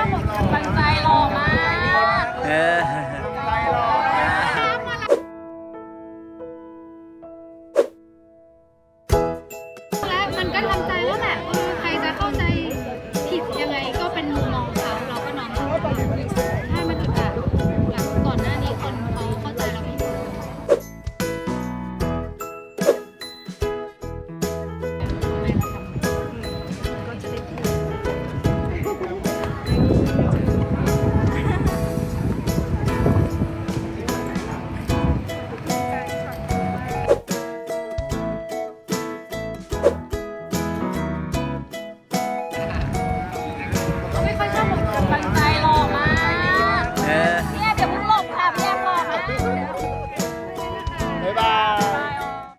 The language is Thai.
กำลังใจรอมากเออและมันก็ทำใจว่าแหละ Wow.